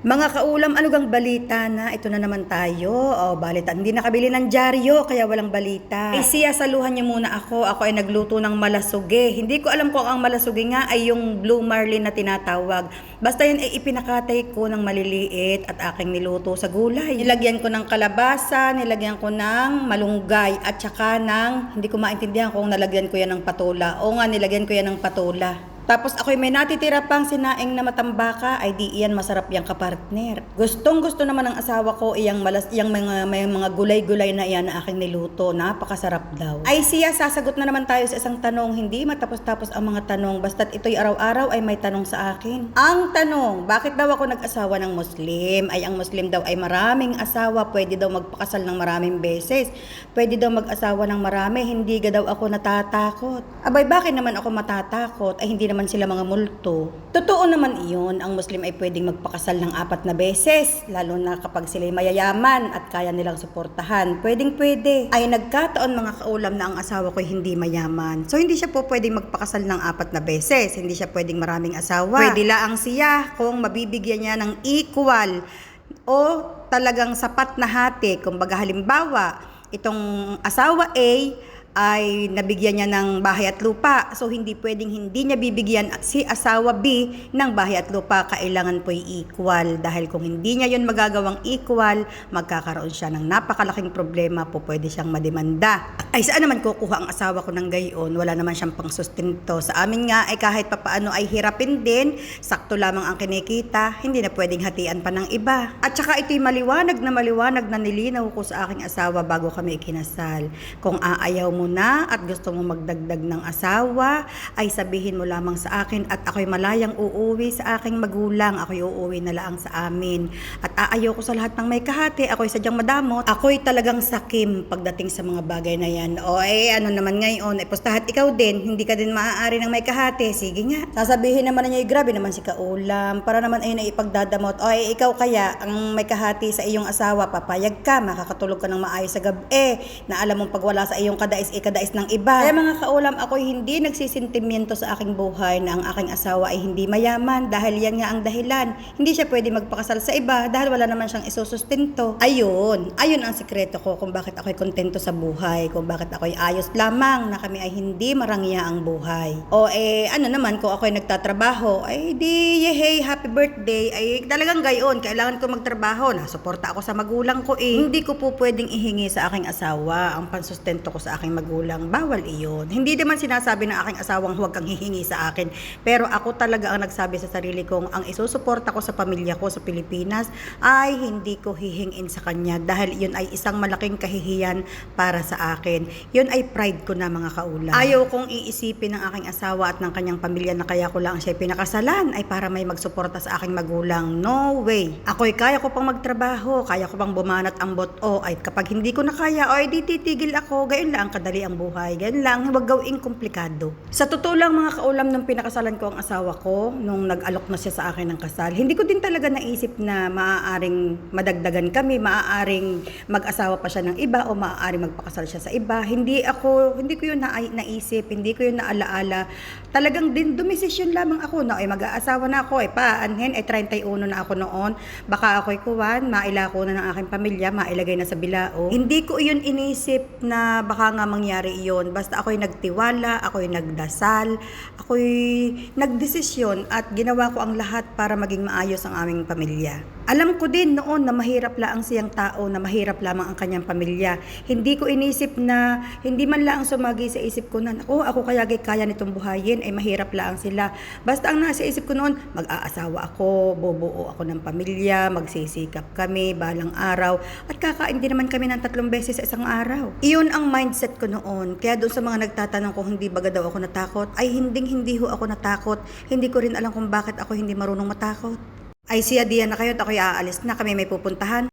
Mga kaulam, anugang balita na ito na naman tayo. O, balita, hindi nakabili ng dyaryo, kaya walang balita. Ay siya, saluhan niyo muna ako. Ako ay nagluto ng malasuge. Hindi ko alam kung ang malasuge nga ay yung blue marlin na tinatawag. Basta yun ay ipinakatay ko ng maliliit at aking niluto sa gulay. Nilagyan ko ng kalabasa, nilagyan ko ng malunggay, at saka ng, hindi ko maintindihan kung nalagyan ko yan ng patola. O nga, nilagyan ko yan ng patola. Tapos ako'y may natitira pang sinaing na matambaka, ay di iyan masarap yang kapartner. Gustong gusto naman ng asawa ko iyang malas, iyang mga, may mga gulay-gulay na iyan na aking niluto. Napakasarap daw. Ay siya, sasagot na naman tayo sa isang tanong. Hindi matapos-tapos ang mga tanong. Basta't ito'y araw-araw ay may tanong sa akin. Ang tanong, bakit daw ako nag-asawa ng Muslim? Ay ang Muslim daw ay maraming asawa. Pwede daw magpakasal ng maraming beses. Pwede daw mag-asawa ng marami. Hindi ga daw ako natatakot. Abay, bakit naman ako matatakot? Ay hindi naman sila mga multo. Totoo naman iyon, ang Muslim ay pwedeng magpakasal ng apat na beses, lalo na kapag sila mayayaman at kaya nilang suportahan. Pwedeng pwede. Ay nagkataon mga kaulam na ang asawa ko hindi mayaman. So hindi siya po pwedeng magpakasal ng apat na beses. Hindi siya pwedeng maraming asawa. Pwede laang siya kung mabibigyan niya ng equal o talagang sapat na hati. Kung baga halimbawa, itong asawa A ay nabigyan niya ng bahay at lupa. So hindi pwedeng hindi niya bibigyan si asawa B ng bahay at lupa. Kailangan po equal dahil kung hindi niya yon magagawang equal, magkakaroon siya ng napakalaking problema po pwede siyang mademanda. Ay saan naman kukuha ang asawa ko ng gayon? Wala naman siyang pangsustento. Sa amin nga ay kahit papaano ay hirapin din, sakto lamang ang kinikita, hindi na pwedeng hatian pa ng iba. At saka ito'y maliwanag na maliwanag na nilinaw ko sa aking asawa bago kami ikinasal. Kung aayaw mo na at gusto mo magdagdag ng asawa, ay sabihin mo lamang sa akin at ako'y malayang uuwi sa aking magulang. Ako'y uuwi na lang sa amin. At aayaw ko sa lahat ng may kahati. Ako'y sadyang madamot. Ako'y talagang sakim pagdating sa mga bagay na yan. O eh, ano naman ngayon, eh, pustahat ikaw din. Hindi ka din maaari ng may kahati. Sige nga. Sasabihin naman na niya, grabe naman si Kaulam. Para naman ay naipagdadamot. O eh, ikaw kaya, ang may kahati sa iyong asawa, papayag ka, makakatulog ka ng maayos sa gabi. Eh, na alam mong pag wala sa iyong kadais, ikadais ng iba. Kaya mga kaulam, ako'y hindi nagsisintimiento sa aking buhay na ang aking asawa ay hindi mayaman dahil yan nga ang dahilan. Hindi siya pwede magpakasal sa iba dahil wala naman siyang isusustento. Ayun, ayun ang sikreto ko kung bakit ako'y kontento sa buhay, kung bakit ako'y ayos lamang na kami ay hindi marangya ang buhay. O eh, ano naman kung ako'y nagtatrabaho, ay di, yehey, happy birthday, ay talagang gayon, kailangan ko magtrabaho, nasuporta ako sa magulang ko eh. Hindi ko po pwedeng ihingi sa aking asawa ang pansustento ko sa aking magulang, bawal iyon. Hindi naman sinasabi ng aking asawang huwag kang hihingi sa akin, pero ako talaga ang nagsabi sa sarili kong ang isusuporta ko sa pamilya ko sa Pilipinas ay hindi ko hihingin sa kanya dahil yun ay isang malaking kahihiyan para sa akin. Yun ay pride ko na mga kaulam. Ayaw kong iisipin ng aking asawa at ng kanyang pamilya na kaya ko lang siya pinakasalan ay para may magsuporta sa aking magulang. No way. Ako'y kaya ko pang magtrabaho, kaya ko pang bumanat ang boto ay kapag hindi ko na kaya ay di titigil ako. Gayon lang kadali ang buhay. Gayon lang, huwag gawing komplikado. Sa totoo lang mga kaulam nung pinakasalan ko ang asawa ko, nung nag-alok na siya sa akin ng kasal, hindi ko din talaga naisip na maaaring madagdagan kami, maaaring mag-asawa pa siya ng iba o maaaring magpakasal siya sa iba. Hindi ako, hindi ko yun na, naisip, hindi ko yun naalaala. Talagang din dumisisyon lamang ako na ay mag-aasawa na ako, eh pa, anhin, ay 31 na ako noon. Baka ako'y kuwan, maila ko na ng aking pamilya, mailagay na sa bilao. Hindi ko iyon inisip na baka nga mangyari iyon. Basta ako'y nagtiwala, ako'y nagdasal, ako'y nagdesisyon at ginawa ko ang lahat para maging maayos ang aming pamilya. Alam ko din noon na mahirap lang siyang tao, na mahirap lamang ang kanyang pamilya. Hindi ko inisip na, hindi man lang sumagi sa isip ko na, ako, ako kaya kaya nitong buhayin, ay mahirap lang sila. Basta ang nasa isip ko noon, mag-aasawa ako, bubuo ako ng pamilya, magsisikap kami, balang araw, at kakain din naman kami ng tatlong beses sa isang araw. Iyon ang mindset ko noon. Kaya doon sa mga nagtatanong kung hindi baga daw ako natakot, ay hinding hindi ho ako natakot. Hindi ko rin alam kung bakit ako hindi marunong matakot. Ay siya diyan na kayo at ako'y aalis na kami may pupuntahan.